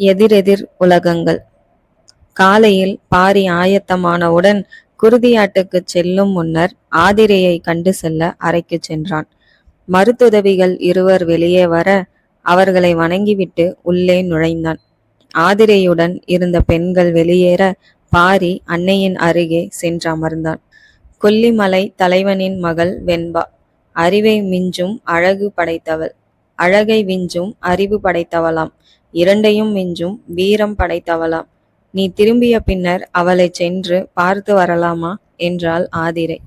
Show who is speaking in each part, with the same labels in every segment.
Speaker 1: எதிரெதிர் உலகங்கள். காலையில் பாரி ஆயத்தமானவுடன் குருதியாட்டுக்கு செல்லும் முன்னர் ஆதிரையை கண்டு செல்ல அறைக்கு சென்றான். மருத்துதவிகள் இருவர் வெளியே வர அவர்களை வணங்கிவிட்டு உள்ளே நுழைந்தான். ஆதிரையுடன் இருந்த பெண்கள் வெளியேற பாரி அன்னையின் அருகே சென்று அமர்ந்தான். கொல்லிமலை தலைவனின் மகள் வெண்பா. அறிவை மிஞ்சும் அழகு படைத்தவள். அழகை விஞ்சும் அறிவு படைத்தவளாம். இரண்டையும் மிஞ்சும் வீரம் படைத்தவளாம். நீ திரும்பிய பின்னர் அவளை சென்று பார்த்து வரலாமா? என்றாள் ஆதிரை.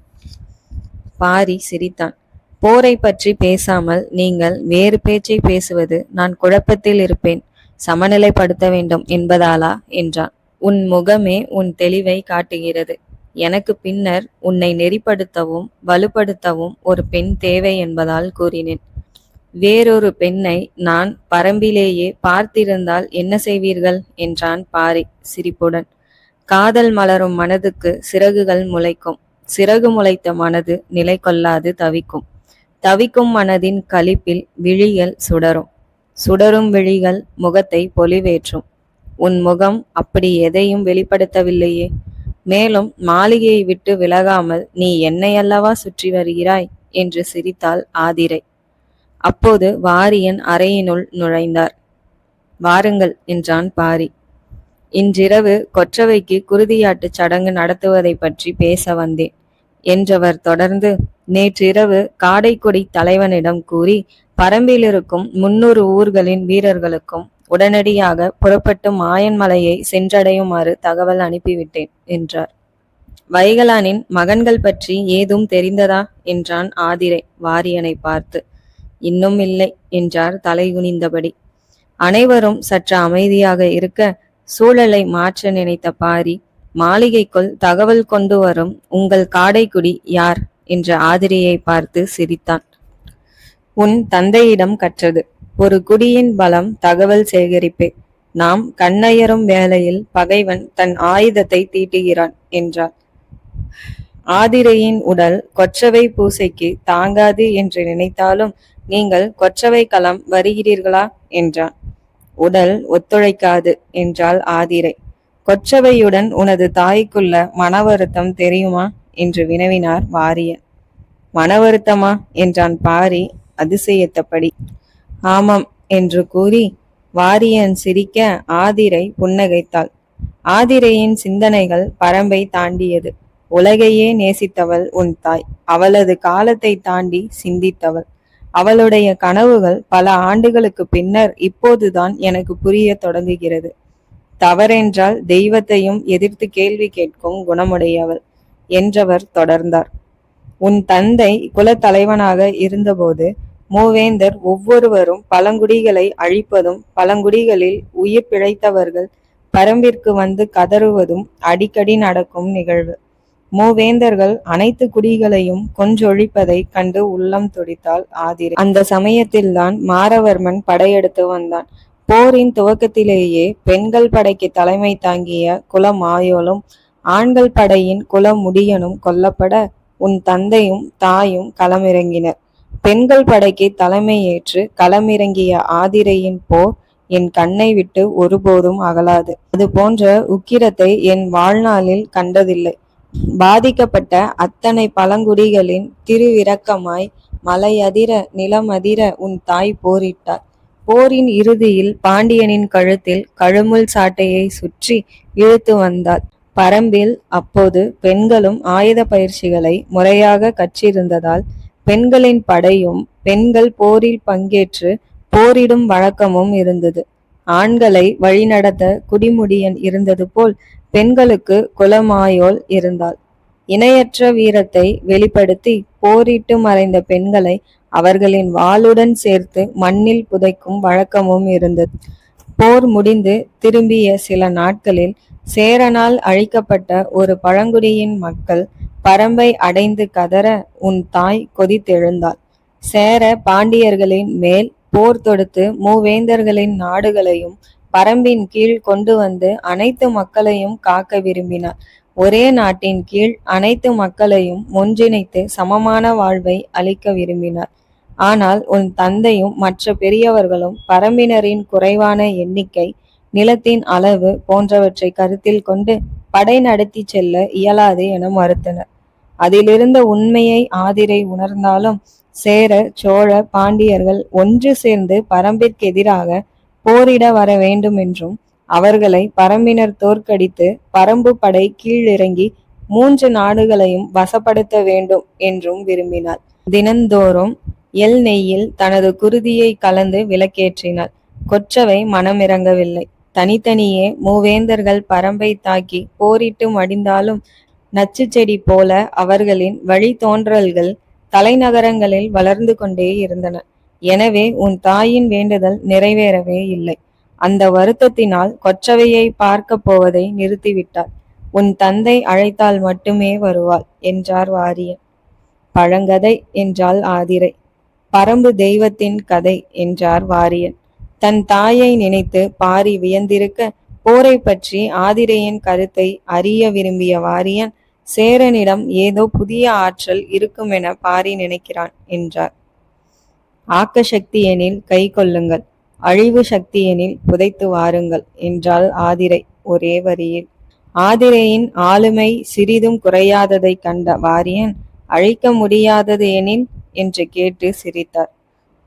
Speaker 1: பாரி சிரித்தான். போரை பற்றி பேசாமல் நீங்கள் வேறு பேச்சை பேசுவது நான் குழப்பத்தில் இருப்பேன். சமநிலைப்படுத்த வேண்டும் என்பதாலா? என்றான். உன் முகமே உன் தெளிவை காட்டுகிறது. எனக்கு பின்னர் உன்னை நெறிப்படுத்தவும் வலுப்படுத்தவும் ஒரு பெண் தேவை என்பதால் கூறினேன். வேறொரு பெண்ணை நான் பரம்பிலேயே பார்த்திருந்தால் என்ன செய்வீர்கள்? என்றான் பாரி சிரிப்புடன். காதல் மலரும் மனதுக்கு சிறகுகள் முளைக்கும். சிறகு முளைத்த மனது நிலை கொள்ளாது தவிக்கும். தவிக்கும் மனதின் களிப்பில் விழிகள் சுடரும். சுடரும் விழிகள் முகத்தை பொலிவேற்றும். உன் முகம் அப்படி எதையும் வெளிப்படுத்தவில்லையே. மேலும் மாளிகையை விட்டு விலகாமல் நீ என்னை அல்லவா சுற்றி வருகிறாய்? என்று சிரித்தாள் ஆதிரை. அப்போது வாரியன் அறையினுள் நுழைந்தார். வாருங்கள் என்றான் பாரி. இன்றிரவு கொற்றவைக்கு குருதியாட்டுச் சடங்கு நடத்துவதை பற்றி பேச வந்தேன் என்றவர் தொடர்ந்து நேற்றிரவு காடைக்குடி தலைவனிடம் கூறி பரம்பில் இருக்கும் முன்னூறு ஊர்களின் வீரர்களுக்கும் உடனடியாக புறப்பட்டு மாயன்மலையை சென்றடையுமாறு தகவல் அனுப்பிவிட்டேன் என்றார். வைகலானின் மகன்கள் பற்றி ஏதும் தெரிந்ததா? என்றான் ஆதிரை வாரியனை பார்த்து. இன்னும் இல்லை என்றார் தலைகுனிந்தபடி அனைவரும் சற்று அமைதியாக இருக்க சூழலை மாற்ற நினைத்த பாரி மாளிகைக்குள் தகவல் கொண்டு வரும் உங்கள் காடைக்குடி யார்? என்ற ஆதிரியை பார்த்து சிரித்தான். உன் தந்தையிடம் கற்றது ஒரு குடியின் பலம் தகவல் சேகரிப்பே. நாம் கண்ணயரும் வேளையில் பகைவன் தன் ஆயுதத்தை தீட்டுகிறான் என்றார் ஆதிரையின் உடல் கொற்றவை பூசைக்கு தாங்காது என்று நினைத்தாலும் நீங்கள் கொற்றவை களம் வருகிறீர்களா? என்றான். உடல் ஒத்துழைக்காது என்றாள் ஆதிரை. கொற்றவையுடன் உனது தாய்க்குள்ள மன வருத்தம் தெரியுமா? என்று வினவினார் வாரியன் மன வருத்தமா என்றான் பாரி அதிசயத்தபடி ஆமாம் என்று கூறி வாரியன் சிரிக்க ஆதிரை புன்னகைத்தாள். ஆதிரையின் சிந்தனைகள் பரம்பை தாண்டியது. உலகையே நேசித்தவள் உன் தாய். அவளது காலத்தை தாண்டி சிந்தித்தவள். அவளுடைய கனவுகள் பல ஆண்டுகளுக்கு பின்னர் இப்போதுதான் எனக்கு புரிய தொடங்குகிறது. தவறென்றால் தெய்வத்தையும் எதிர்த்து கேள்வி கேட்கும் குணமுடையவள் என்றவர் தொடர்ந்தார். உன் தந்தை குலத்தலைவனாக இருந்தபோது மூவேந்தர் ஒவ்வொருவரும் பழங்குடிகளை அழிப்பதும் பழங்குடிகளில் உயிர் பிழைத்தவர்கள் பரம்பிற்கு வந்து கதறுவதும் அடிக்கடி நடக்கும் நிகழ்வு. மூவேந்தர்கள் அனைத்து குடிகளையும் கொஞ்சொழிப்பதை கண்டு உள்ளம் துடித்தாள் ஆதிரை. அந்த சமயத்தில்தான் மாரவர்மன் படையெடுத்து வந்தான். போரின் துவக்கத்திலேயே பெண்கள் படைக்கு தலைமை தாங்கிய குலமாயோலும் ஆண்கள் படையின் குலமுடியனும் கொல்லப்பட உன் தந்தையும் தாயும் களமிறங்கினர். பெண்கள் படைக்கு தலைமை ஏற்று களமிறங்கிய ஆதிரையின் போர் என் கண்ணை விட்டு ஒருபோதும் அகலாது. அது போன்ற உக்கிரத்தை என் வாழ்நாளில் கண்டதில்லை. பாதிக்கப்பட்ட அத்தனை பழங்குடிகளின் திருவிரக்கமாய் மலையதிர நிலமதிர உன் தாய் போரிட்டார். போரின் இறுதியில் பாண்டியனின் கழுத்தில் கழுமுள் சாட்டையை சுற்றி இழுத்து வந்தாள் பரம்பில் அப்போது பெண்களும் ஆயுத பயிற்சிகளை முறையாக கற்றிருந்ததால் பெண்களின் படையும் பெண்கள் போரில் பங்கேற்று போரிடும் வழக்கமும் இருந்தது. ஆண்களை வழிநடத்த குடிமுடியன் இருந்தது போல் பெண்களுக்கு குலமாயோல் இருந்தாள். இணையற்ற வீரத்தை வெளிப்படுத்தி போரிட்டு மறைந்த பெண்களை அவர்களின் வாளுடன் சேர்த்து மண்ணில் புதைக்கும் வழக்கமும் இருந்தது. போர் முடிந்து திரும்பிய சில நாட்களில் சேரனால் அழிக்கப்பட்ட ஒரு பழங்குடியின் மக்கள் பரம்பை அடைந்து கதற உன் தாய் கொதித்தெழுந்தாள். சேர பாண்டியர்களின் மேல் போர் தொடுத்து மூவேந்தர்களின் நாடுகளையும் பரம்பின் கீழ் கொண்டு வந்து அனைத்து மக்களையும் காக்க விரும்பினார். ஒரே நாட்டின் கீழ் அனைத்து மக்களையும் ஒன்றிணைத்து சமமான வாழ்வை அளிக்க விரும்பினார். ஆனால் உன் தந்தையும் மற்ற பெரியவர்களும் பரம்பினரின் குறைவான எண்ணிக்கை நிலத்தின் அளவு போன்றவற்றை கருத்தில் கொண்டு படை நடத்தி செல்ல இயலாது என மறுத்தனர். அதிலிருந்த உண்மையை ஆதிரை உணர்ந்தாலும் சேர சோழ பாண்டியர்கள் ஒன்று சேர்ந்து பரம்பிற்கு எதிராக போரிட வர வேண்டும் என்றும் அவர்களை பரம்பினர் தோற்கடித்து பரம்பு படை கீழிறங்கி மூன்று நாடுகளையும் வசப்படுத்த வேண்டும் என்றும் விரும்பினார் தினந்தோறும் எல் நெய்யில் தனது குருதியை கலந்து விளக்கேற்றினார் கொற்றவை மனமிறங்கவில்லை. தனித்தனியே மூவேந்தர்கள் பரம்பை தாக்கி போரிட்டு மடிந்தாலும் நச்சு செடி போல அவர்களின் வழித்தோன்றல்கள் தலைநகரங்களில் வளர்ந்து கொண்டே இருந்தன. எனவே உன் தாயின் வேண்டுதல் நிறைவேறவே இல்லை. அந்த வருத்தத்தினால் கொற்றவையை பார்க்க போவதை நிறுத்திவிட்டாள். உன் தந்தை அழைத்தால் மட்டுமே வருவாள் என்றார் வாரியன். பழங்கதை என்றால் ஆதிரை. பரம்பு தெய்வத்தின் கதை என்றார் வாரியன். தன் தாயை நினைத்து பாரி வியந்திருக்க போரை பற்றி ஆதிரையின் கருத்தை அறிய விரும்பிய வாரியன் சேரனிடம் ஏதோ புதிய ஆற்றல் இருக்குமென பாரி நினைக்கிறான் என்றார். ஆக்க சக்தி எனில் கை கொள்ளுங்கள். அழிவு சக்தி எனில் புதைத்து வாருங்கள் என்றால் ஆதிரை ஒரே வரியில். ஆதிரையின் ஆளுமை சிறிதும் குறையாததை கண்ட வாரியன் அழிக்க முடியாதது எனில் என்று கேட்டு சிரித்தார்.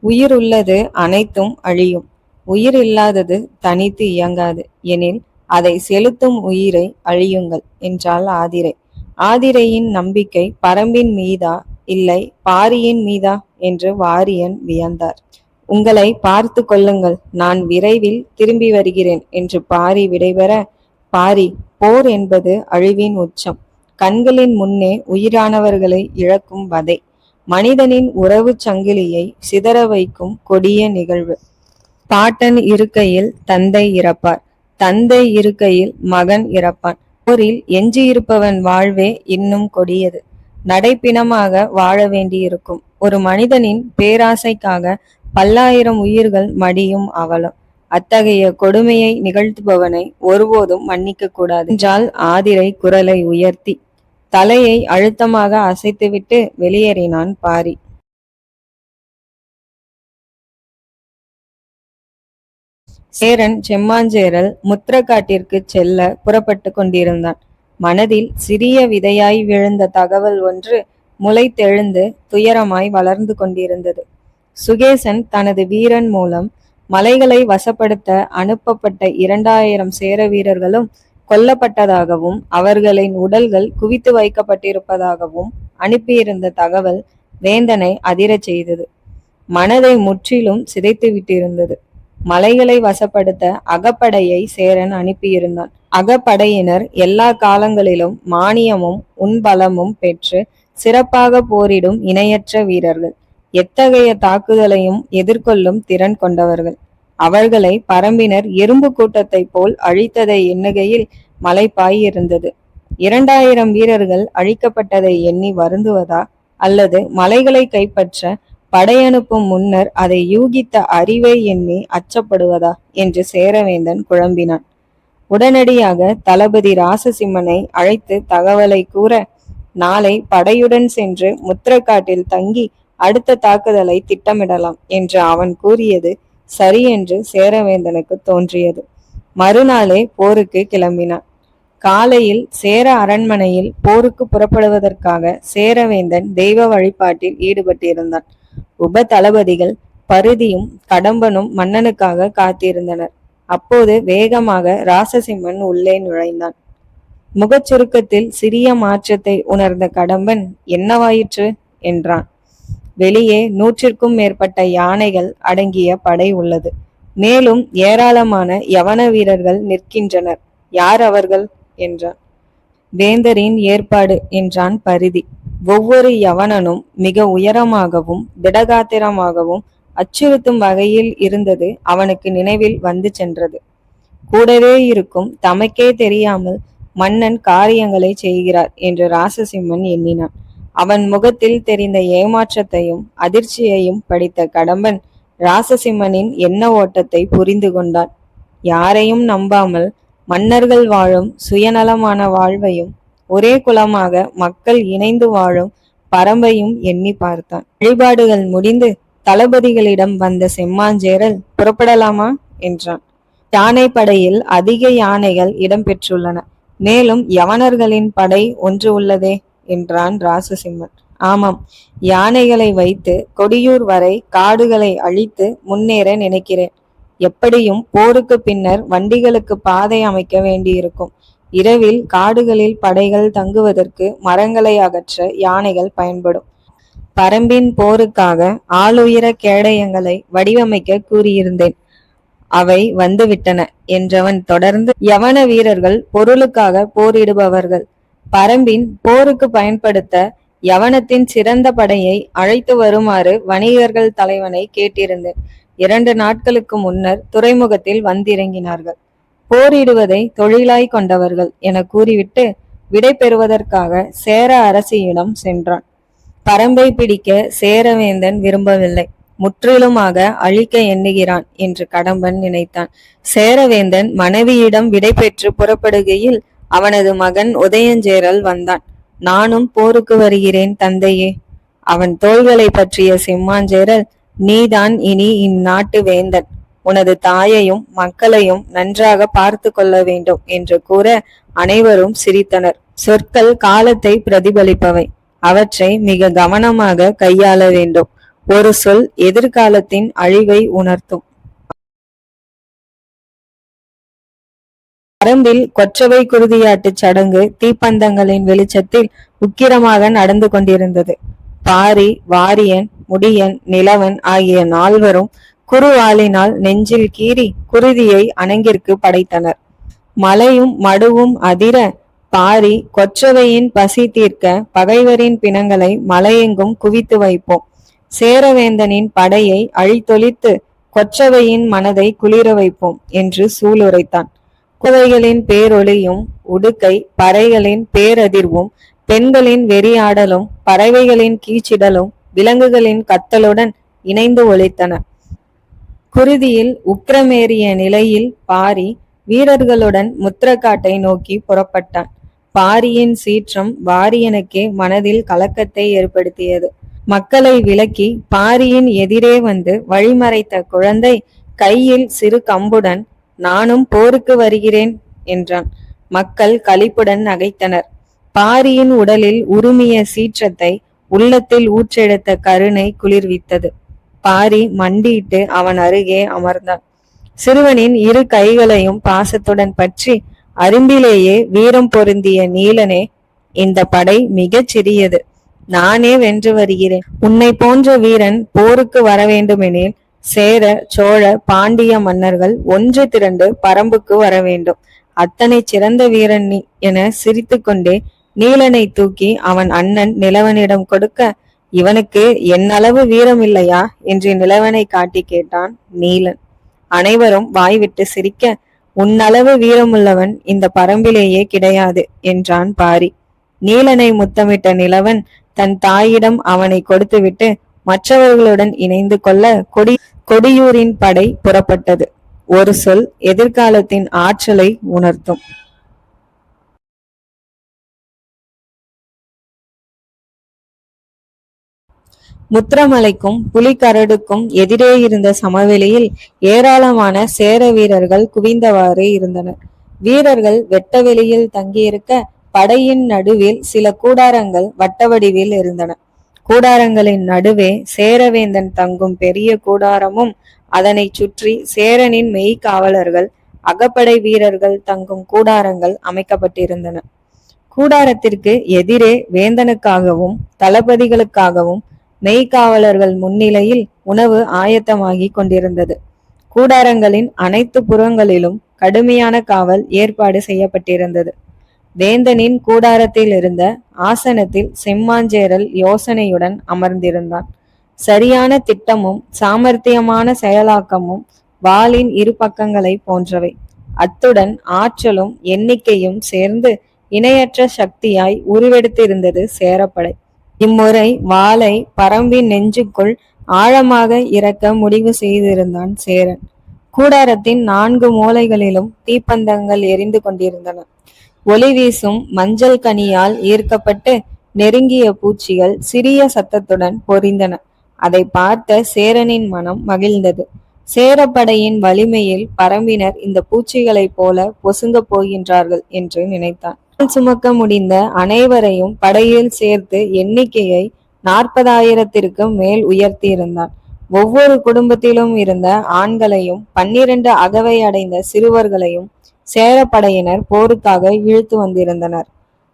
Speaker 1: உயிர் உள்ளது அனைத்தும் அழியும். உயிர் இல்லாதது தனித்து இயங்காது எனில் அதை செலுத்தும் உயிரை அழியுங்கள் என்றால் ஆதிரை. ஆதிரையின் நம்பிக்கை பரம்பின் மீதா இல்லை பாரியின் மீதா? என்று வாரியன் வியந்தார். உங்களை பார்த்து கொள்ளுங்கள் நான் விரைவில் திரும்பி வருகிறேன் என்று பாரி விடைபெற பாரி போர் என்பது அழிவின் உச்சம். கண்களின் முன்னே உயிரானவர்களை இழக்கும் வதை. மனிதனின் உறவு சங்கிலியை சிதற வைக்கும் கொடிய நிகழ்வு. பாட்டன் இருக்கையில் தந்தை இறப்பார். தந்தை இருக்கையில் மகன் இறப்பான். போரில் எஞ்சியிருப்பவன் வாழ்வே இன்னும் கொடியது. நடைப்பிணமாக வாழ வேண்டியிருக்கும். ஒரு மனிதனின் பேராசைக்காக பல்லாயிரம் உயிர்கள் மடியும் அவலம். அத்தகைய கொடுமையை நிகழ்த்துபவனை ஒருபோதும் மன்னிக்க கூடாது. என்றால் ஆதிரை குரலை உயர்த்தி தலையை அழுத்தமாக அசைத்துவிட்டு வெளியேறினான் பாரி. சேரன் செம்மாஞ்சேரல் முத்திரக்காட்டிற்கு செல்ல புறப்பட்டு கொண்டிருந்தான். மனதில் சிறிய விதையாய் விழுந்த தகவல் ஒன்று முளைத்தெழுந்து துயரமாய் வளர்ந்து கொண்டிருந்தது. சுகேசன் தனது வீரன் மூலம் மலைகளை வசப்படுத்த அனுப்பப்பட்ட இரண்டாயிரம் சேர வீரர்களும் கொல்லப்பட்டதாகவும் அவர்களின் உடல்கள் குவித்து வைக்கப்பட்டிருப்பதாகவும் அனுப்பியிருந்த தகவல் வேந்தனை அதிரச் செய்தது. மனதை முற்றிலும் சிதைத்து விட்டிருந்தது மலைகளை வசப்படுத்த அகப்படையை சேரன் அனுப்பியிருந்தான். அகப்படையினர் எல்லா காலங்களிலும் மானியமும் உன்பலமும் பெற்று சிறப்பாக போரிடும் இணையற்ற வீரர்கள். எத்தகைய தாக்குதலையும் எதிர்கொள்ளும் திறன் கொண்டவர்கள். அவர்களை பரம்பினர் எறும்பு கூட்டத்தை போல் அழித்ததை எண்ணுகையில் மலைப்பாய் இருந்தது. இரண்டாயிரம் வீரர்கள் அழிக்கப்பட்டதை எண்ணி வருந்துவதா அல்லது மலைகளை கைப்பற்ற படையனுப்பும் முன்னர் அதை யூகித்த அறிவை எண்ணி அச்சப்படுவதா என்று சேரவேந்தன் குழம்பினான். உடனடியாக தளபதி ராசசிம்மனை அழைத்து தகவலை கூற நாளை படையுடன் சென்று முத்திரக்காட்டில் தங்கி அடுத்த தாக்குதலை திட்டமிடலாம் என்று அவன் கூறியது சரி என்று சேரவேந்தனுக்கு தோன்றியது. மறுநாளே போருக்கு கிளம்பினான். காலையில் சேர அரண்மனையில் போருக்கு புறப்படுவதற்காக சேரவேந்தன் தெய்வ வழிபாட்டில் ஈடுபட்டிருந்தான். உப தளபதிகள் பருதியும் கடம்பனும் மன்னனுக்காக காத்திருந்தனர். அப்போது வேகமாக ராசசிம்மன் உள்ளே நுழைந்தான். முகச்சுருக்கத்தில் சிறிய மாற்றத்தை உணர்ந்த கடம்பன் என்னவாயிற்று? என்றான். வெளியே நூற்றிற்கும் மேற்பட்ட யானைகள் அடங்கிய படை உள்ளது. மேலும் ஏராளமான யவன வீரர்கள் நிற்கின்றனர். யார் அவர்கள்? என்றான். வேந்தரின் ஏற்பாடு என்றான் பரிதி. ஒவ்வொரு யவனனும் மிக உயரமாகவும் திடகாத்திரமாகவும் அச்சுறுத்தும் வகையில் இருந்தது அவனுக்கு நினைவில் வந்து சென்றது. கூடவே இருக்கும் தமக்கே தெரியாமல் மன்னன் காரியங்களை செய்கிறார் என்று ராசசிம்மன் எண்ணினான். அவன் முகத்தில் தெரிந்த ஏமாற்றத்தையும் அதிர்ச்சியையும் படித்த கடம்பன் ராசசிம்மனின் எண்ண ஓட்டத்தை புரிந்து கொண்டான். யாரையும் நம்பாமல் மன்னர்கள் வாழும் சுயநலமான வாழ்வையும் ஒரே குலமாக மக்கள் இணைந்து வாழும் பரம்பையும் எண்ணி பார்த்தான். வழிபாடுகள் முடிந்து தளபதிகளிடம் வந்த செம்மாஞ்சேரல் புறப்படலாமா? என்றான். யானை படையில் அதிக யானைகள் இடம்பெற்றுள்ளன. மேலும் யவனர்களின் படை ஒன்று உள்ளதே? என்றான் ராசசிம்மன். ஆமாம் யானைகளை வைத்து கொடியூர் வரை காடுகளை அழித்து முன்னேற நினைக்கிறேன். எப்படியும் போருக்கு பின்னர் வண்டிகளுக்கு பாதை அமைக்க வேண்டியிருக்கும். இரவில் காடுகளில் படைகள் தங்குவதற்கு மரங்களை அகற்ற யானைகள் பயன்படும். பரம்பின் போருக்காக ஆளுயர கேடயங்களை வடிவமைக்க கூறியிருந்தேன். அவை வந்துவிட்டன என்றவன் தொடர்ந்து யவன வீரர்கள் பொருளுக்காக போரிடுபவர்கள். பரம்பின் போருக்கு பயன்படுத்த யவனத்தின் சிறந்த படையை அழைத்து வருமாறு வணிகர்கள் தலைவனை கேட்டிருந்தேன். இரண்டு நாட்களுக்கு முன்னர் துறைமுகத்தில் வந்திறங்கினார்கள். போரிடுவதை தொழிலாய் கொண்டவர்கள் என கூறிவிட்டு விடை பெறுவதற்காக சேர அரசியிடம் சென்றான். பரம்பை பிடிக்க சேரவேந்தன் விரும்பவில்லை. முற்றிலுமாக அழிக்க எண்ணுகிறான் என்று கடம்பன் நினைத்தான். சேரவேந்தன் மனைவியிடம் விடை பெற்று புறப்படுகையில் அவனது மகன் உதயஞ்சேரல் வந்தான். நானும் போருக்கு வருகிறேன் தந்தையே. அவன் தோள்களை பற்றிய சிம்மாஞ்சேரல் நீதான் இனி இந்நாட்டு வேந்தன். உனது தாயையும் மக்களையும் நன்றாக பார்த்து கொள்ள வேண்டும் என்று கூற அனைவரும் சிரித்தனர். சொற்கள் காலத்தை பிரதிபலிப்பவை. அவற்றை மிக கவனமாக கையாள வேண்டும். ஒரு சொல் எதிர்காலத்தின் அழிவை உணர்த்தும். பரம்பில் கொற்றவை குருதியாட்டு சடங்கு தீப்பந்தங்களின் வெளிச்சத்தில் உக்கிரமாக நடந்து கொண்டிருந்தது. பாரி வாரியன் முடியன் நிலவன் ஆகிய நால்வரும் குருவாளினால் நெஞ்சில் கீறி குருதியை அணங்கிற்கு படைத்தனர். மலையும் மடுவும் அதிர பாரி கொற்றவையின் பசி தீர்க்க பகைவரின் பிணங்களை மலையெங்கும் குவித்து வைப்போம். சேரவேந்தனின் படையை அழித்தொழித்து கொற்றவையின் மனதை குளிர வைப்போம் என்று சூளுரைத்தான். குவைகளின் பேரொளியும் உடுக்கை பறைகளின் பேரதிர்வும் பெண்களின் வெறியாடலும் பறவைகளின் கீச்சிடலும் விலங்குகளின் கத்தலுடன் இணைந்து ஒழித்தன குருதியில் உக்கிரமேறிய நிலையில் பாரி வீரர்களுடன் முத்திரக்காட்டை நோக்கி புறப்பட்டான். பாரியின் சீற்றம் வாரியனுக்கே மனதில் கலக்கத்தை ஏற்படுத்தியது. மக்களை விலக்கி பாரியின் எதிரே வந்து வழிமறைத்த குழந்தை கையில் சிறு கம்புடன் நானும் போருக்கு வருகிறேன் என்றான். மக்கள் களிப்புடன் நகைத்தனர். பாரியின் உடலில் உருமிய சீற்றத்தை உள்ளத்தில் ஊற்றெடுத்த கருணை குளிர்வித்தது. பாரி மண்டியிட்டு அவன் அருகே அமர்ந்தான். சிறுவனின் இரு கைகளையும் பாசத்துடன் பற்றி அரும்பிலேயே வீரம் பொருந்திய நீலனே இந்த படை மிகச் சிறியது. நானே வென்று வருகிறேன். உன்னை போன்ற வீரன் போருக்கு வர வேண்டுமெனில் சேர சோழ பாண்டிய மன்னர்கள் ஒன்று திரண்டு பரம்புக்கு வர வேண்டும் அத்தனை சிறந்த வீரன் நீ என சிரித்து கொண்டே நீலனை தூக்கி அவன் அண்ணன் நிலவனிடம் கொடுக்க இவனுக்கு என்னளவு வீரம் இல்லையா என்று நிலவனை காட்டி கேட்டான் நீலன். அனைவரும் வாய்விட்டு சிரிக்க உன்னளவு வீரமுள்ளவன் இந்த பரம்பிலேயே கிடையாது என்றான் பாரி. நீலனை முத்தமிட்ட நிலவன் தன் தாயிடம் அவனை கொடுத்துவிட்டு மற்றவர்களுடன் இணைந்து கொள்ள கொடி கொடியூரின் படை புறப்பட்டது. ஒரு சொல் எதிர்காலத்தின் ஆற்றலை உணர்த்தும். முத்திரமலைக்கும் புலிகரடுக்கும் எதிரே இருந்த சமவெளியில் ஏராளமான சேர வீரர்கள் குவிந்தவாறு இருந்தனர். வீரர்கள் வெட்ட வெளியில் தங்கியிருக்க படையின் நடுவில் சில கூடாரங்கள் வட்ட வடிவில் இருந்தன. கூடாரங்களின் நடுவே சேரவேந்தன் தங்கும் பெரிய கூடாரமும் அதனை சுற்றி சேரனின் மெய்காவலர்கள் அகப்படை வீரர்கள் தங்கும் கூடாரங்கள் அமைக்கப்பட்டிருந்தன. கூடாரத்திற்கு எதிரே வேந்தனுக்காகவும் தளபதிகளுக்காகவும் மெய்காவலர்கள் முன்னிலையில் உணவு ஆயத்தமாகி கொண்டிருந்தது. கூடாரங்களின் அனைத்து புறங்களிலும் கடுமையான காவல் ஏற்பாடு செய்யப்பட்டிருந்தது. வேந்தனின் கூடாரத்தில் இருந்த ஆசனத்தில் செம்மாஞ்சேரல் யோசனையுடன் அமர்ந்திருந்தான். சரியான திட்டமும் சாமர்த்தியமான செயலாக்கமும் வாளின் இரு பக்கங்களை போன்றவை. அத்துடன் ஆற்றலும் எண்ணிக்கையும் சேர்ந்து இணையற்ற சக்தியாய் உருவெடுத்திருந்தது சேரப்படை. இம்முறை வாளை பரம்பின் நெஞ்சுக்குள் ஆழமாக இறக்க முடிவு செய்திருந்தான் சேரன். கூடாரத்தின் நான்கு மூலைகளிலும் தீப்பந்தங்கள் எரிந்து கொண்டிருந்தன. ஒளி வீசும் மஞ்சள் கனியால் ஈர்க்கப்பட்டு நெருங்கிய பூச்சிகள் சிறிய சத்தத்துடன் பொறிந்தன அதை பார்த்த சேரனின் மனம் மகிழ்ந்தது. சேரப்படையின் வலிமையில் பரம்பினர் இந்த பூச்சிகளைப் போல பொசுங்கப் போகின்றார்கள் என்று நினைத்தான். சுமக்க முடிந்த அனைவரையும் படையில் சேர்த்து எண்ணிக்கையை நாற்பதாயிரத்திற்கு மேல் உயர்த்தியிருந்தான் ஒவ்வொரு குடும்பத்திலும் இருந்த ஆண்களையும் பன்னிரண்டு அகவை அடைந்த சிறுவர்களையும் சேரப்படையினர் போருக்காக இழுத்து வந்திருந்தனர்.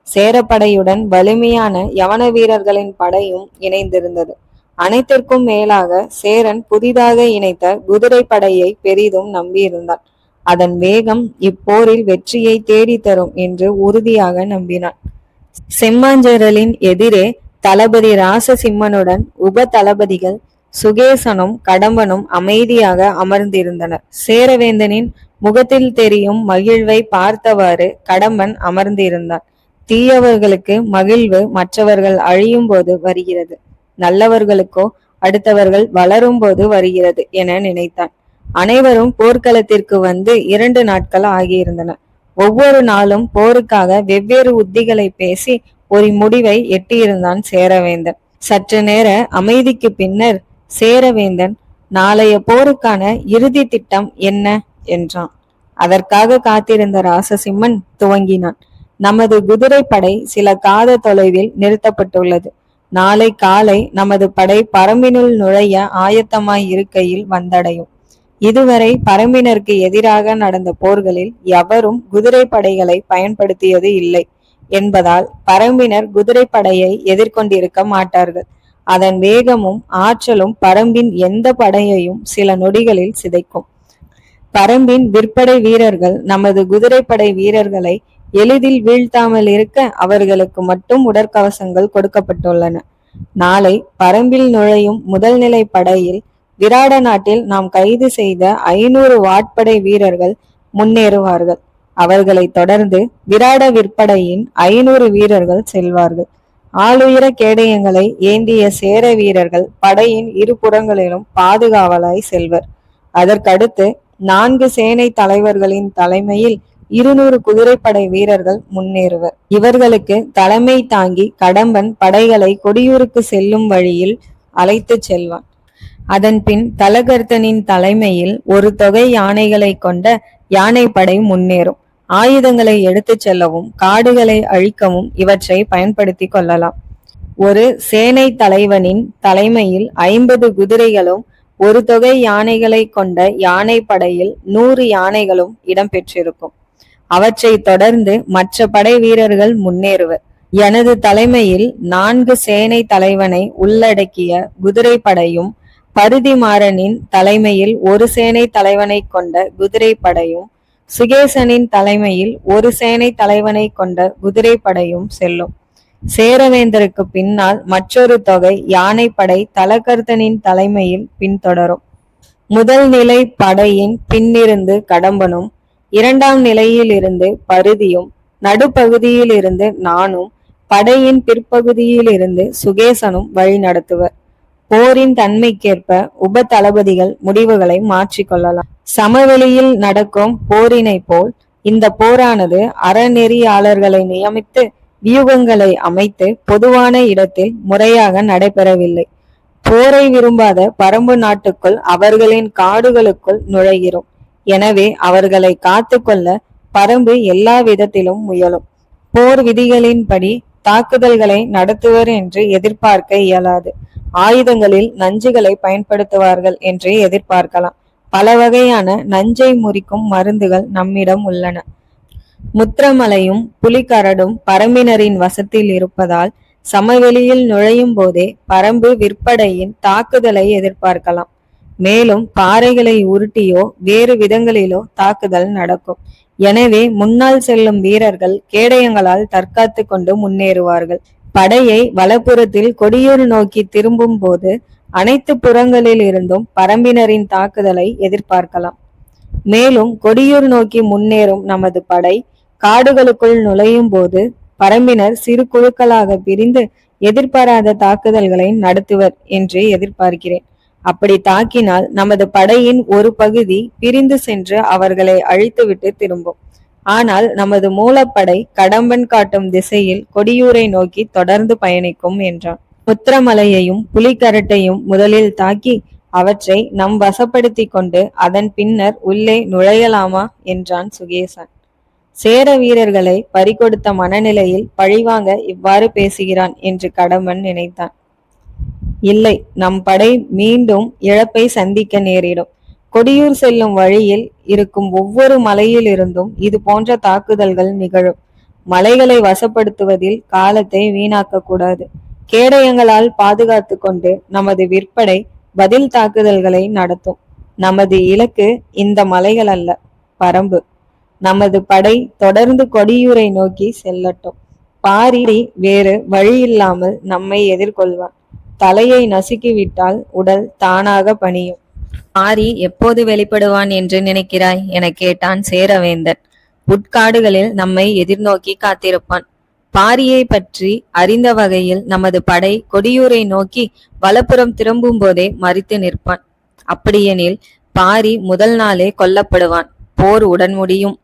Speaker 1: சேரப்படையுடன் வலிமையான யவன வீரர்களின் படையும் இணைந்திருந்தது. அனைத்திற்கும் மேலாக சேரன் புதிதாக இணைத்த குதிரை படையை பெரிதும் நம்பியிருந்தான். அதன் வேகம் இப்போரில் வெற்றியை தேடித்தரும் என்று உறுதியாக நம்பினான். செம்மாஞ்சரலின் எதிரே தளபதி ராசசிம்மனுடன் உப தளபதிகள் சுகேசனும் கடம்பனும் அமைதியாக அமர்ந்திருந்தனர். சேரவேந்தனின் முகத்தில் தெரியும் மகிழ்வை பார்த்தவாறு கடம்பன் அமர்ந்திருந்தான். தீயவர்களுக்கு மகிழ்வு மற்றவர்கள் அழியும் போது வருகிறது. நல்லவர்களுக்கோ அடுத்தவர்கள் வளரும் போது வருகிறது என நினைத்தான். அனைவரும் போர்க்களத்திற்கு வந்து இரண்டு நாட்கள் ஆகியிருந்தன. ஒவ்வொரு நாளும் போருக்காக வெவ்வேறு உத்திகளை பேசி ஒரு முடிவை எட்டியிருந்தான் சேரவேந்தன். சற்று நேர அமைதிக்கு பின்னர் சேரவேந்தன் நாளைய போருக்கான இறுதி திட்டம் என்ன? என்றான். அதற்காக காத்திருந்த ராசசிம்மன் துவங்கினான். நமது குதிரைப்படை சில காத தொலைவில் நிறுத்தப்பட்டுள்ளது. நாளை காலை நமது படை பரம்பினுள் நுழைய ஆயத்தமாய் இருக்கையில் வந்தடையும். இதுவரை பரம்பினருக்கு எதிராக நடந்த போர்களில் எவரும் குதிரை படைகளை பயன்படுத்தியது இல்லை என்பதால் பரம்பினர் குதிரை படையை எதிர்கொண்டிருக்க மாட்டார்கள். அதன் வேகமும் ஆற்றலும் பரம்பின் எந்த படையையும் சில நொடிகளில் சிதைக்கும். பரம்பின் விற்படை வீரர்கள் நமது குதிரைப்படை வீரர்களை எளிதில் வீழ்த்தாமல் இருக்க அவர்களுக்கு மட்டும் உடற்கவசங்கள் கொடுக்கப்பட்டுள்ளன. நாளை பரம்பில் நுழையும் முதல்நிலை படையில் விராட நாட்டில் நாம் கைது செய்த ஐநூறு வாட்படை வீரர்கள் முன்னேறுவார்கள். அவர்களை தொடர்ந்து விராட விற்படையின் ஐநூறு வீரர்கள் செல்வார்கள். ஆளுயர கேடயங்களை ஏந்திய சேர வீரர்கள் படையின் இரு புறங்களிலும் பாதுகாவலாய் செல்வர். அதற்கடுத்து நான்கு சேனை தலைவர்களின் தலைமையில் இருநூறு குதிரைப்படை வீரர்கள் முன்னேறுவர். இவர்களுக்கு தலைமை தாங்கி கடம்பன் படைகளை கொடியூருக்கு செல்லும் வழியில் அழைத்து செல்வான். அதன்பின் தலகர்த்தனின் தலைமையில் ஒரு தொகை யானைகளை கொண்ட யானைப்படை முன்னேறும். ஆயுதங்களை எடுத்துச் செல்லவும் காடுகளை அழிக்கவும் இவற்றை பயன்படுத்தி கொள்ளலாம். ஒரு சேனை தலைவனின் தலைமையில் ஐம்பது குதிரைகளும் ஒரு தொகை யானைகளை கொண்ட யானை படையில் நூறு யானைகளும் இடம்பெற்றிருக்கும். அவற்றை தொடர்ந்து மற்ற படை வீரர்கள் முன்னேறுவர். எனது தலைமையில் நான்கு சேனை தலைவனை உள்ளடக்கிய குதிரை படையும் பருதிமாறனின் தலைமையில் ஒரு சேனை தலைவனை கொண்ட குதிரை படையும் சுகேசனின் தலைமையில் ஒரு சேனை தலைவனை கொண்ட குதிரை படையும் செல்லும். சேரவேந்தருக்கு பின்னால் மற்றொரு தொகை யானைப்படை தலகர்த்தனின் தலைமையில் பின்தொடரும். முதல் நிலை படையின் பின்னிருந்து கடம்பனும் இரண்டாம் நிலையில் இருந்து பருதியும் நடுப்பகுதியில் இருந்து நானும் படையின் பிற்பகுதியில் இருந்து சுகேசனும் வழி நடத்துவர் போரின் தன்மைக்கேற்ப உப தளபதிகள் முடிவுகளை மாற்றிக்கொள்ளலாம் சமவெளியில் நடக்கும் போரினை போல் இந்த போரானது அறநெறியாளர்களை நியமித்து வியூகங்களை அமைத்து பொதுவான இடத்தில் முறையாக நடைபெறவில்லை. போரை விரும்பாத பரம்பு நாட்டுக்குள் அவர்களின் காடுகளுக்குள் நுழைகிறோம். எனவே அவர்களை காத்துக்கொள்ள பரம்பு எல்லா விதத்திலும் முயலும். போர் விதிகளின்படி தாக்குதல்களை நடத்துவர் என்று எதிர்பார்க்க இயலாது. ஆயுதங்களில் நஞ்சுகளை பயன்படுத்துவார்கள் என்று எதிர்பார்க்கலாம். பல வகையான நஞ்சை முறிக்கும் மருந்துகள் நம்மிடம் உள்ளன. முத்திரமலையும் புலிகரடும் பரம்பினரின் வசத்தில் இருப்பதால் சமவெளியில் நுழையும் போதே பரம்பு விற்படையின் தாக்குதலை எதிர்பார்க்கலாம். மேலும் பாறைகளை உருட்டியோ வேறு விதங்களிலோ தாக்குதல் நடக்கும். எனவே முன்னால் செல்லும் வீரர்கள் கேடயங்களால் தற்காத்து கொண்டு முன்னேறுவார்கள். படையை வலப்புறத்தில் கொடியூர் நோக்கி திரும்பும் போது அனைத்து புறங்களில் இருந்தும் பரம்பினரின் தாக்குதலை எதிர்பார்க்கலாம். மேலும் கொடியூர் நோக்கி முன்னேறும் நமது படை காடுகளுக்குள் நுழையும் போது பரம்பினர் சிறு குழுக்களாக பிரிந்து எதிர்பாராத தாக்குதல்களை நடத்துவர் என்று எதிர்பார்க்கிறேன். அப்படி தாக்கினால் நமது படையின் ஒரு பகுதி பிரிந்து சென்று அவர்களை அழித்துவிட்டு திரும்பும். ஆனால் நமது மூலப்படை கடம்பன் காட்டும் திசையில் கொடியூரை நோக்கி தொடர்ந்து பயணிக்கும் என்றான். முத்திரமலையையும் புலிக்கரட்டையும் முதலில் தாக்கி அவற்றை நம் வசப்படுத்தி கொண்டு அதன் பின்னர் உள்ளே நுழையலாமா என்றான் சுகேசன். சேர வீரர்களை பறிகொடுத்த மனநிலையில் பழிவாங்க இவ்வாறு பேசுகிறான் என்று கடம்பன் நினைத்தான். இல்லை நம் படை மீண்டும் இழப்பை சந்திக்க நேரிடும். கொடியூர் செல்லும் வழியில் இருக்கும் ஒவ்வொரு மலையிலிருந்தும் இது போன்ற தாக்குதல்கள் நிகழும். மலைகளை வசப்படுத்துவதில் காலத்தை வீணாக்க கூடாது கேடயங்களால் பாதுகாத்து கொண்டு நமது விற்பனை பதில் தாக்குதல்களை நடத்தும். நமது இலக்கு இந்த மலைகள் அல்ல பரம்பு. நமது படை தொடர்ந்து கொடியூரை நோக்கி செல்லட்டும். பாரி வேறு வழியில்லாமல் நம்மை எதிர்கொள்வான். தலையை நசுக்கிவிட்டால் உடல் தானாக பணியும். பாரி எப்போது வெளிப்படுவான் என்று நினைக்கிறாய்? என கேட்டான் சேரவேந்தன். உட்காடுகளில் நம்மை எதிர்நோக்கி காத்திருப்பான். பாரியை பற்றி அறிந்த வகையில் நமது படை கொடியூரை நோக்கி வலப்புறம் திரும்பும் போதே மறித்து நிற்பான். அப்படியெனில் பாரி முதல் நாளே கொல்லப்படுவான். போர் உடன் முடியும்.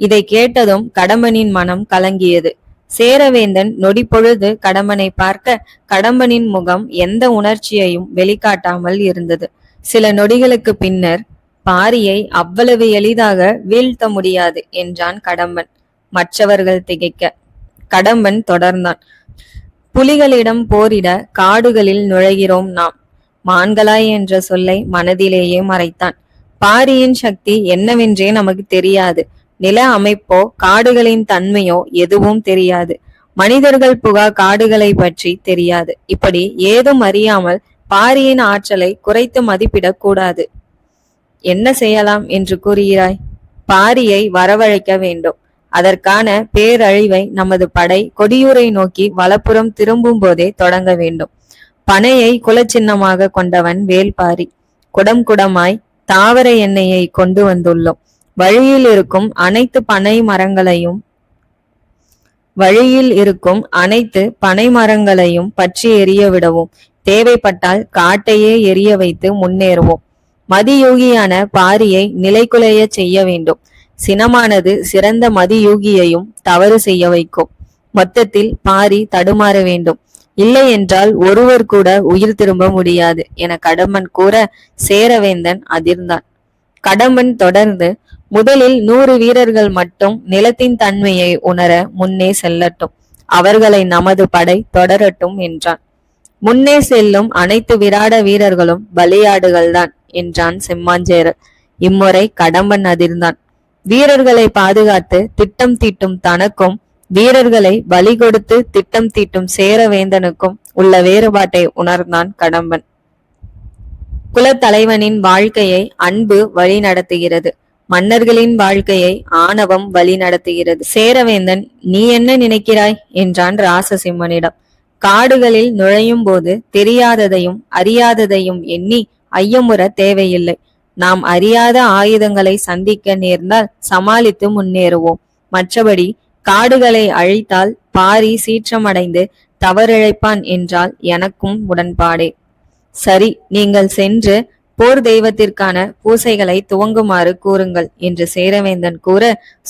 Speaker 1: இதை கேட்டதும் கடம்பனின் மனம் கலங்கியது. சேரவேந்தன் நொடிப்பொழுது கடம்பனை பார்க்க கடம்பனின் முகம் எந்த உணர்ச்சியையும் வெளிக்காட்டாமல் இருந்தது. சில நொடிகளுக்கு பின்னர் பாரியை அவ்வளவு எளிதாக வீழ்த்த முடியாது என்றான் கடம்பன். மற்றவர்கள் திகைக்க. கடம்பன் தொடர்ந்தான். புலிகளிடம் போரிட காடுகளில் நுழைகிறோம் நாம். மான்களாய் என்ற சொல்லை மனதிலேயே மறைத்தான். பாரியின் சக்தி என்னவென்றே நமக்கு தெரியாது. நில அமைப்போ காடுகளின் தன்மையோ எதுவும் தெரியாது. மனிதர்கள் புகா காடுகளை பற்றி தெரியாது. இப்படி ஏதும் அறியாமல் பாரியின் ஆற்றலை குறைத்து மதிப்பிடக் கூடாது. என்ன செய்யலாம் என்று கூறுகிறாய்? பாரியை வரவழைக்க வேண்டும். அதற்கான பேரழிவை நமது படை கொடியூரை நோக்கி வலப்புறம் திரும்பும் போதே தொடங்க வேண்டும். பனையை குலச்சின்னமாக கொண்டவன் வேல்பாரி குடம் குடமாய் தாவர எண்ணெயை கொண்டு வந்துள்ளோம். வழியில் இருக்கும் அனைத்து பனை மரங்களையும் வழியில் இருக்கும் அனைத்து பனை மரங்களையும் பற்றி எரிய விடவும். தேவைப்பட்டால் காட்டையே எரிய வைத்து முன்னேறுவோம். மதியூகியான பாரியை நிலைக்குலைய செய்ய வேண்டும். சினமானது சிறந்த மதியூகியையும் தவறு செய்ய வைக்கும். மொத்தத்தில் பாரி தடுமாற வேண்டும். இல்லை என்றால் ஒருவர் கூட உயிர் திரும்ப முடியாது என கடம்பன் கூற சேரவேந்தன் அதிர்ந்தான். கடம்பன் தொடர்ந்து முதலில் நூறு வீரர்கள் மட்டும் நிலத்தின் தன்மையை உணர முன்னே செல்லட்டும். அவர்களை நமது படை தொடரட்டும் என்றான். முன்னே செல்லும் அனைத்து விராட வீரர்களும் பலியாடுகள்தான் என்றான் செம்மாஞ்சேரர் இம்முறை கடம்பன் அதிர்ந்தான். வீரர்களை பாதுகாத்து திட்டம் தீட்டும் தனக்கும் வீரர்களை பலி கொடுத்து திட்டம் தீட்டும் சேரவேந்தனுக்கும் உள்ள வேறுபாட்டை உணர்ந்தான் கடம்பன். குலத்தலைவனின் வாழ்க்கையை அன்பு வழி நடத்துகிறது. மன்னர்களின் வாழ்க்கையை ஆணவம் வழி நடத்துகிறது. சேரவேந்தன் நீ என்ன நினைக்கிறாய்? என்றான் ராசசிம்மனிடம். காடுகளில் நுழையும் போது தெரியாததையும் அறியாததையும் எண்ணி ஐயமுற தேவையில்லை. நாம் அறியாத ஆயுதங்களை சந்திக்க நேர்ந்தால் சமாளித்து முன்னேறுவோம். மற்றபடி காடுகளை அழித்தால் பாரி சீற்றமடைந்து தவறிழைப்பான் என்றால் எனக்கும் உடன்பாடே. சரி நீங்கள் சென்று போர் தெய்வத்திற்கான பூசைகளை துவங்குமாறு கூறுங்கள் என்று சேரவேந்தன் கூற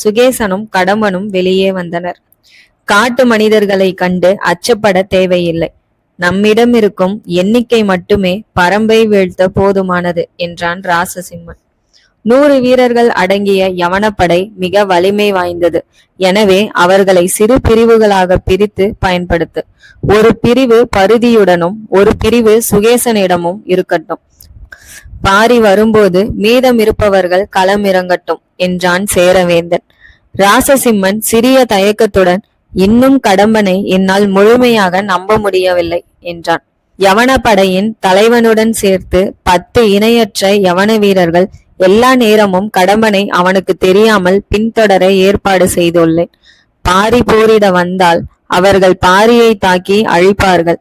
Speaker 1: சுகேசனும் கடம்பனும் வெளியே வந்தனர். காட்டு மனிதர்களை கண்டு அச்சப்பட தேவையில்லை. நம்மிடம் இருக்கும் எண்ணிக்கை மட்டுமே பரம்பை வீழ்த்த போதுமானது என்றான் ராசசிம்மன். நூறு வீரர்கள் அடங்கிய யவனப்படை மிக வலிமை வாய்ந்தது. எனவே அவர்களை சிறு பிரிவுகளாக பிரித்து பயன்படுத்து. ஒரு பிரிவு பருதியுடனும் ஒரு பிரிவு சுகேசனிடமும் இருக்கட்டும். பாரி வரும்போது மீதம் இருப்பவர்கள் களமிறங்கட்டும் என்றான் சேரவேந்தன். ராசசிம்மன் சிறிய தயக்கத்துடன் இன்னும் கடம்பனை என்னால் முழுமையாக நம்ப முடியவில்லை என்றான். யவன படையின் தலைவனுடன் சேர்த்து பத்து இணையற்ற யவன வீரர்கள் எல்லா நேரமும் கடம்பனை அவனுக்கு தெரியாமல் பின்தொடர ஏற்பாடு செய்துள்ளேன். பாரி போரிட வந்தால் அவர்கள் பாரியை தாக்கி அழிப்பார்கள்.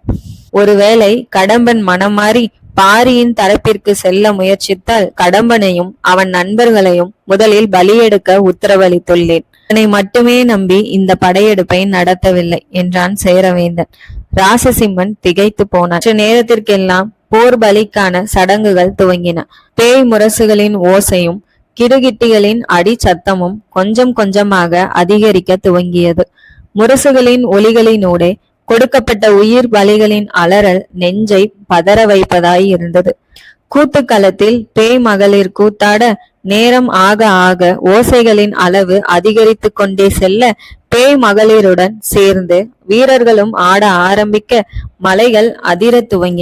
Speaker 1: ஒருவேளை கடம்பன் மனம் மாறி பாரியின் தரப்பிற்கு செல்ல முயற்சித்தால் கடம்பனையும் அவன் நண்பர்களையும் முதலில் பலியெடுக்க உத்தரவளித்துள்ளேன். இதனை மட்டுமே நம்பி இந்த படையெடுப்பை நடத்தவில்லை என்றான் சேரவேந்தன். ராசசிம்மன் திகைத்து போனான். நேரத்திற்கெல்லாம் போர் பலிக்கான சடங்குகள் துவங்கின. பேய் முரசுகளின் ஓசையும் கிடுகிட்டிகளின் அடி சத்தமும் கொஞ்சம் கொஞ்சமாக அதிகரிக்க துவங்கியது. முரசுகளின் ஒலிகளினூடே கொடுக்கப்பட்ட உயிர் பலிகளின் அலறல் நெஞ்சை பதற வைப்பதாய் இருந்தது. கூத்துக்களத்தில் பேய் மகளிர் கூத்தாட நேரம் ஆக ஆக ஓசைகளின் அளவு அதிகரித்து கொண்டே செல்ல பேய் மகளிருடன் சேர்ந்து வீரர்களும் ஆட ஆரம்பிக்க மலைகள் அதிரத் துவங்கின.